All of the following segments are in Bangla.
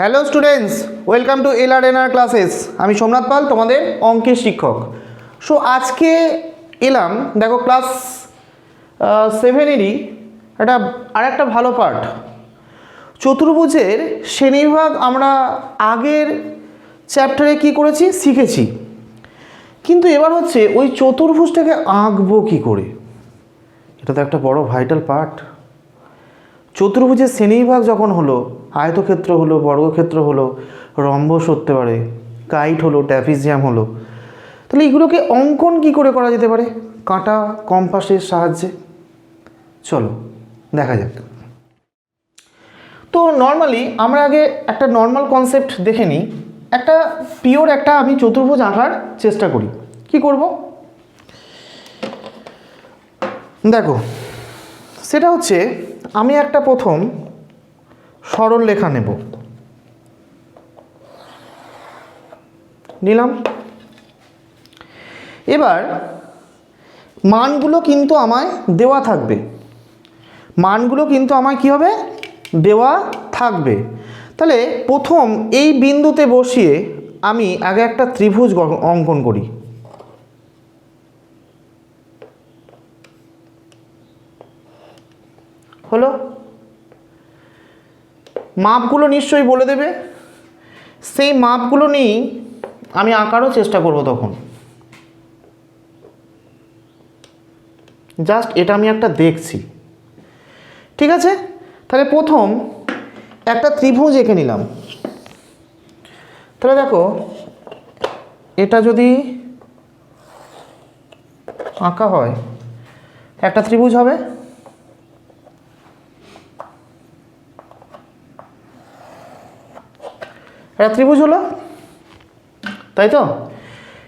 Hello students welcome to L R N R classes আমি সোমনাথ পাল, তোমাদের অঙ্কের শিক্ষক। সো আজকে এলাম, দেখো ক্লাস সেভেনেরই একটা আর একটা ভালো পার্ট চতুর্ভুজের শ্রেণীবিভাগ আমরা আগের চ্যাপ্টারে কি করেছি? শিখেছি। কিন্তু এবার হচ্ছে, ওই চতুর্ভুজটাকে আঁকবো কী করে? এটা তো একটা বড় ভাইটাল পার্ট চতুর্ভুজের শ্রেণীবিভাগ যখন হলো আয়তক্ষেত্র হলো, বর্গক্ষেত্র হলো, রম্বস হতে পারে, কাইট হলো ট্যাপিজিয়াম হলো। তাহলে এগুলোকে অঙ্কন কি করে করা যেতে পারে? কাঁটা, কম্পাসের সাহায্যে। চলো, দেখা যাক। তো নর্মালি আমরা আগে একটা নর্মাল কনসেপ্ট দেখে নিই। একটা পিওর একটা আমি চতুর্ভুজ আঁকার চেষ্টা করি। কি করব? দেখো, সেটা হচ্ছে আমি একটা প্রথম সরল লেখা নেব। নিলাম। এবার মানগুলো কিন্তু আমায় দেওয়া থাকবে। মানগুলো কিন্তু আমায় কী হবে? দেওয়া থাকবে। তাহলে প্রথম এই বিন্দুতে বসিয়ে আমি আগে একটা ত্রিভুজ অঙ্কন করি। হলো? মাপগুলো নিশ্চয়ই বলে দেবে। সেই মাপগুলো নিয়েই আমি আঁকারও চেষ্টা করব তখন। জাস্ট এটা আমি একটা দেখছি। ঠিক আছে? তাহলে প্রথম একটা ত্রিভুজ এঁকে নিলাম। তাহলে দেখো, এটা যদি আঁকা হয়, একটা ত্রিভুজ হবে। একটা ত্রিভুজ হলো? তাই তো?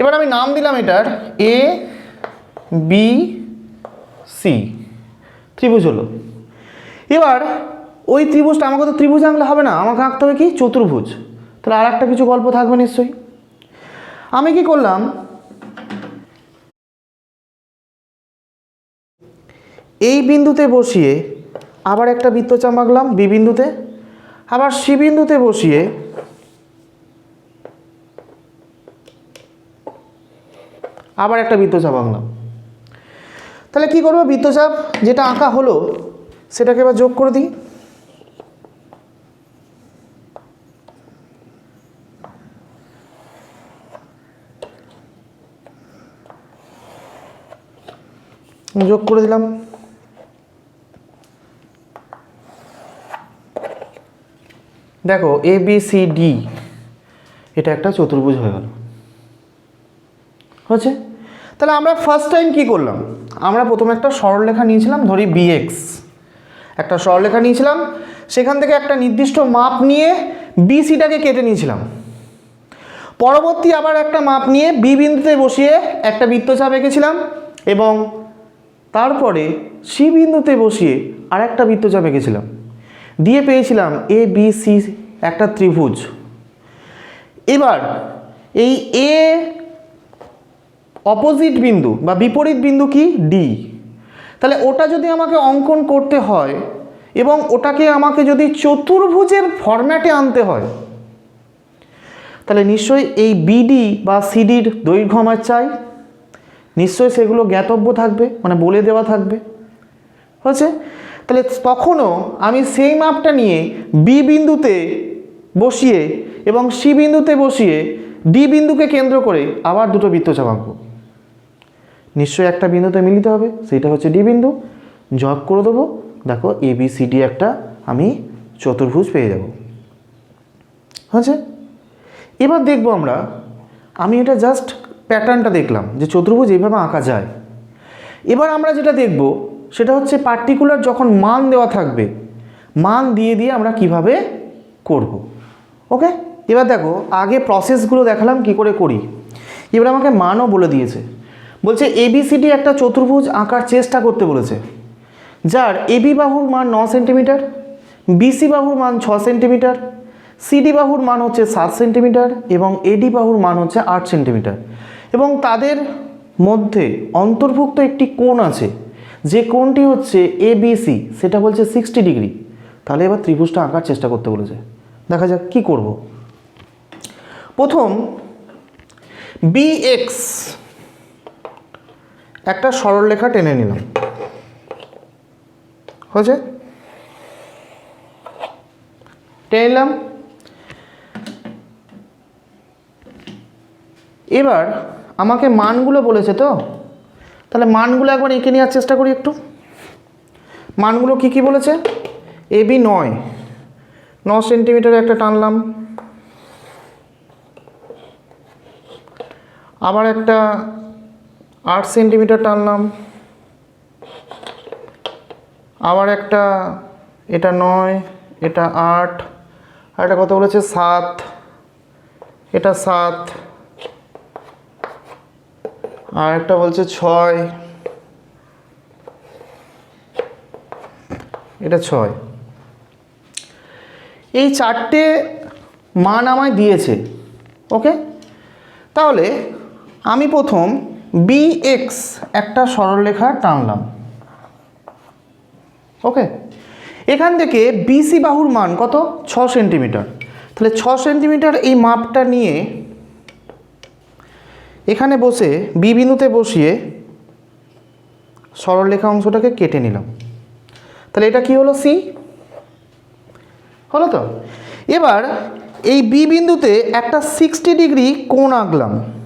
এবার আমি নাম দিলাম এটার এ বি সি ত্রিভুজ হলো। এবার ওই ত্রিভুজটা আমাকে তো ত্রিভুজ আঁকলে হবে না, আমাকে আঁকতে হবে কি? চতুর্ভুজ। তাহলে আর একটা কিছু গল্প থাকবে নিশ্চয়ই। আমি কি করলাম? এই বিন্দুতে বসিয়ে আবার একটা বৃত্তচাপ আঁকলাম বি বিন্দুতে। আবার সি বিন্দুতে বসিয়ে আবার একটা বৃত্তচাপ আঁকলাম। তাহলে কি করব? বৃত্তচাপ যেটা আঁকা হলো, সেটাকে এবার যোগ করে দিই। যোগ করে দিলাম। দেখো এ বি সি ডি এটা একটা চতুর্ভুজ হয়ে গেল। হচ্ছে? তাহলে আমরা ফার্স্ট টাইম কি করলাম? আমরা প্রথমে একটা সরলরেখা নিয়েছিলাম, ধরি বিএক্স একটা সরলরেখা নিয়েছিলাম, সেখান থেকে একটা নির্দিষ্ট মাপ নিয়ে বিসিটাকে কেটে নিয়েছিলাম। পরবর্তী আবার একটা মাপ নিয়ে বি বিন্দুতে বসিয়ে একটা বৃত্তচাপ এঁকেছিলাম এবং তারপরে সি বিন্দুতে বসিয়ে আর একটা বৃত্তচাপ এঁকেছিলাম। দিয়ে পেয়েছিলাম এ বি সি একটা ত্রিভুজ। এবার এই এ অপোজিট বিন্দু বা বিপরীত বিন্দু কি? ডি তাহলে ওটা যদি আমাকে অঙ্কন করতে হয় এবং ওটাকে আমাকে যদি চতুর্ভুজের ফরম্যাটে আনতে হয়, তাহলে নিশ্চয়ই এই বিডি বা সিডির দৈর্ঘ্য আমার চাই। নিশ্চয়ই সেগুলো জ্ঞাতব্য থাকবে মানে বলে দেওয়া থাকবে। হয়েছে? তাহলে তখনও আমি সেই মাপটা নিয়ে বি বিন্দুতে বসিয়ে এবং সি বিন্দুতে বসিয়ে ডি বিন্দুকে কেন্দ্র করে আবার দুটো বৃত্তচাপ আঁকবো নিশ্চয়ই একটা বিন্দুতে মিলিত হবে সেটা হচ্ছে ডি বিন্দু। যোগ করে দেবো, দেখো এ বি সি ডি একটা আমি চতুর্ভুজ পেয়ে যাব। হচ্ছে এবার দেখব আমরা, আমি এটা জাস্ট প্যাটার্নটা দেখলাম, যে চতুর্ভুজ এইভাবে আঁকা যায়। এবার আমরা যেটা দেখব, সেটা হচ্ছে পার্টিকুলার যখন মান দেওয়া থাকবে, মান দিয়ে দিয়ে আমরা কীভাবে করব। ওকে? এবার দেখো, আগে প্রসেসগুলো দেখালাম, কি করে করি? এবার আমাকে মানও বলে দিয়েছে। বলছে এবিসিডি একটা চতুর্ভুজ আঁকার চেষ্টা করতে বলেছে। যার এবি বাহুর মান ন সেন্টিমিটার বিসি বাহুর মান ছ সেন্টিমিটার সিডি বাহুর মান হচ্ছে সাত সেন্টিমিটার এবং এডি বাহুর মান হচ্ছে আট সেন্টিমিটার। এবং তাদের মধ্যে অন্তর্ভুক্ত একটি কোণ আছে, যে কোণটি হচ্ছে এবিসি সেটা বলছে সিক্সটি ডিগ্রি তাহলে এবার ত্রিভুজটা আঁকার চেষ্টা করতে বলেছে। দেখা যাক কি করব। প্রথম বিএক্স একটা সরলরেখা টেনে নিলাম। হয়েছে? টেনে নিলাম। এবার আমাকে মানগুলো বলেছে তো? তাহলে মানগুলো একবার এঁকে নেওয়ার চেষ্টা করি একটু। মানগুলো কি কি বলেছে? এ, বি, নয়। ন সেন্টিমিটারে একটা টানলাম। আবার একটা আট সেন্টিমিটার টানলাম। আবার একটা, এটা নয়, এটা আট, আর এটা কত বলেছে? সাত, এটা সাত, আর একটা বলছে ছয়, এটা ছয়। এই চারটে মান আমায় দিয়েছে, ওকে? তাহলে আমি প্রথম বি এক্স একটা সরলরেখা টানলাম। ওকে এখান থেকে বিসি বাহুর মান কত? ছ সেন্টিমিটার। তাহলে ছ সেন্টিমিটার এই মাপটা নিয়ে এখানে বসে বি বিন্দুতে বসিয়ে সরলরেখা অংশটাকে কেটে নিলাম। তাহলে এটা কি হলো সি হলো তো? এবার এই বি বিন্দুতে একটা সিক্সটি ডিগ্রি কোণ আঁকলাম।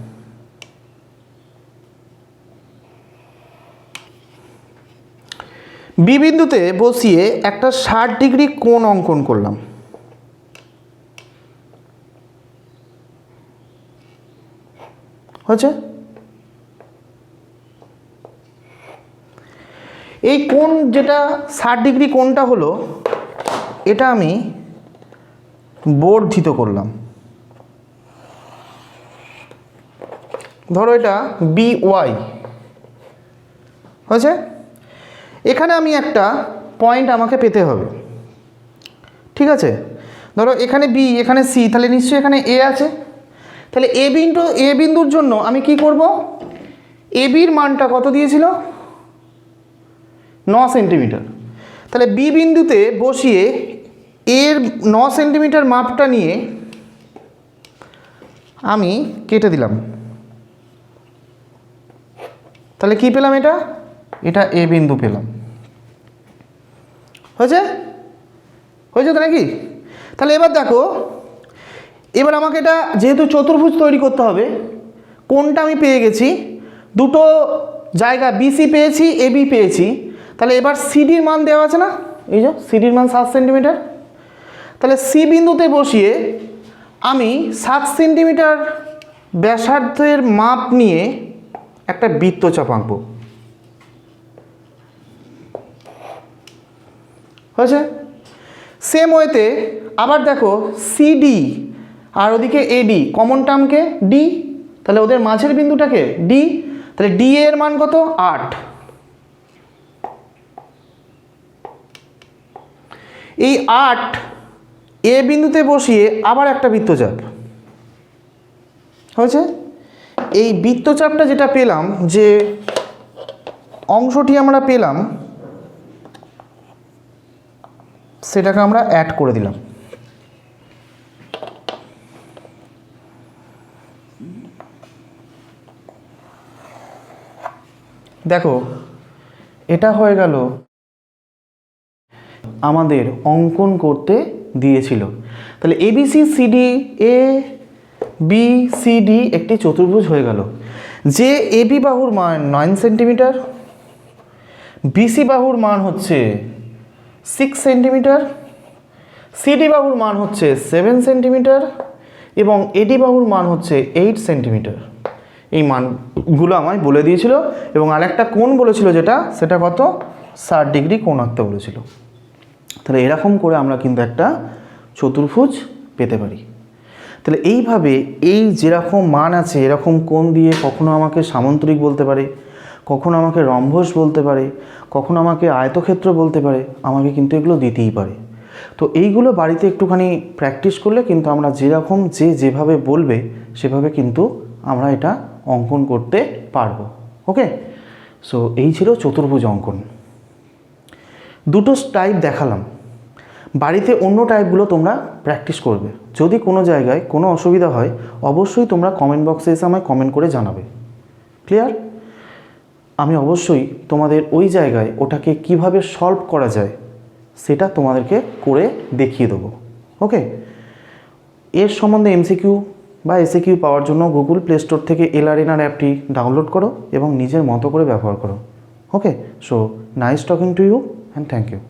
বি বিন্দুতে বসিয়ে একটা ষাট ডিগ্রি কোণ অঙ্কন করলাম। হয়েছে? এই কোণ যেটা ষাট ডিগ্রি কোণটা হলো, এটা আমি বর্ধিত করলাম। ধরো এটা বি ওয়াই। হয়েছে? এখানে আমি একটা পয়েন্ট আমাকে পেতে হবে। ঠিক আছে? ধরো এখানে বি এখানে সি তাহলে নিশ্চয়ই এখানে এ আছে। তাহলে এ বিন্দু এ বিন্দুর জন্য আমি কি করব? এ বির মানটা কত দিয়েছিল? ন সেন্টিমিটার। তাহলে বি বিন্দুতে বসিয়ে এর ন সেন্টিমিটার মাপটা নিয়ে আমি কেটে দিলাম। তাহলে কি পেলাম এটা? এটা এ বিন্দু পেলাম। হয়েছে? হয়েছে তো নাকি? তাহলে এবার দেখো, এবার আমাকে এটা যেহেতু চতুর্ভুজ তৈরি করতে হবে, কোনটা আমি পেয়ে গেছি? দুটো জায়গা বিসি পেয়েছি এবি পেয়েছি। তাহলে এবার সিডির মান দেওয়া আছে না? এই যে সিডির মান সাত সেন্টিমিটার। তাহলে সি বিন্দুতে বসিয়ে আমি সাত সেন্টিমিটার ব্যাসার্ধের মাপ নিয়ে একটা বৃত্তচাপ আঁকবো। হয়েছে? সেম ওয়েতে আবার দেখো সিডি আর ওদিকে এডি কমন টার্মকে ডি তাহলে ওদের মাঝের বিন্দুটাকে ডি তাহলে ডি এর মান কত? আট। এই আট এ বিন্দুতে বসিয়ে আবার একটা বৃত্তচাপ। হয়েছে? এই বৃত্তচাপটা যেটা পেলাম, যে অংশটি আমরা পেলাম সেটাকে আমরা অ্যাড করে দিলাম। দেখো, এটা হয়ে গেল আমাদের অঙ্কন করতে দিয়েছিল। তাহলে ABC CD A B C D একটি চতুর্ভুজ হয়ে গেল। যে এবি বাহুর মান নয় সেন্টিমিটার বিসি বাহুর মান হচ্ছে সিক্স সেন্টিমিটার সিডি বাহুর মান হচ্ছে সেভেন সেন্টিমিটার এবং এডি বাহুর মান হচ্ছে এইট সেন্টিমিটার এই মানগুলো আমায় বলে দিয়েছিল এবং আরেকটা কোণ বলেছিল যেটা, সেটা কত? ষাট ডিগ্রি কোণ আঁকতে বলেছিল। তাহলে এরকম করে আমরা কিন্তু একটা চতুর্ভুজ পেতে পারি। তাহলে এইভাবে এই যেরকম মান আছে, এরকম কোণ দিয়ে কখনো আমাকে সামন্তরিক বলতে পারে। কখনো আমাকে রম্ভস বলতে পারে, কখনো আমাকে আয়তক্ষেত্র বলতে পারে, আমাকে কিন্তু এগুলো দিতেই পারে। তো এইগুলো বাড়িতে একটুখানি প্র্যাকটিস করলে কিন্তু আমরা যেরকম যে যেভাবে বলবে, সেভাবে কিন্তু আমরা এটা অঙ্কন করতে পারব। ওকে সো এই ছিল চতুর্ভুজ অঙ্কন। দুটো টাইপ দেখালাম। বাড়িতে অন্য টাইপগুলো তোমরা প্র্যাকটিস করবে। যদি কোনো জায়গায় কোনো অসুবিধা হয়, অবশ্যই তোমরা কমেন্ট বক্সে এসে আমায় কমেন্ট করে জানাবে। ক্লিয়ার আমি অবশ্যই তোমাদের ওই জায়গায় ওটাকে কীভাবে সলভ করা যায় সেটা তোমাদেরকে করে দেখিয়ে দেবো। ওকে এর সম্বন্ধে এমসিকিউ বা এসিকিউ পাওয়ার জন্য গুগল প্লে স্টোর থেকে এলআরএনআর অ্যাপটি ডাউনলোড করো এবং নিজের মতো করে ব্যবহার করো। Okay so nice talking to you and thank you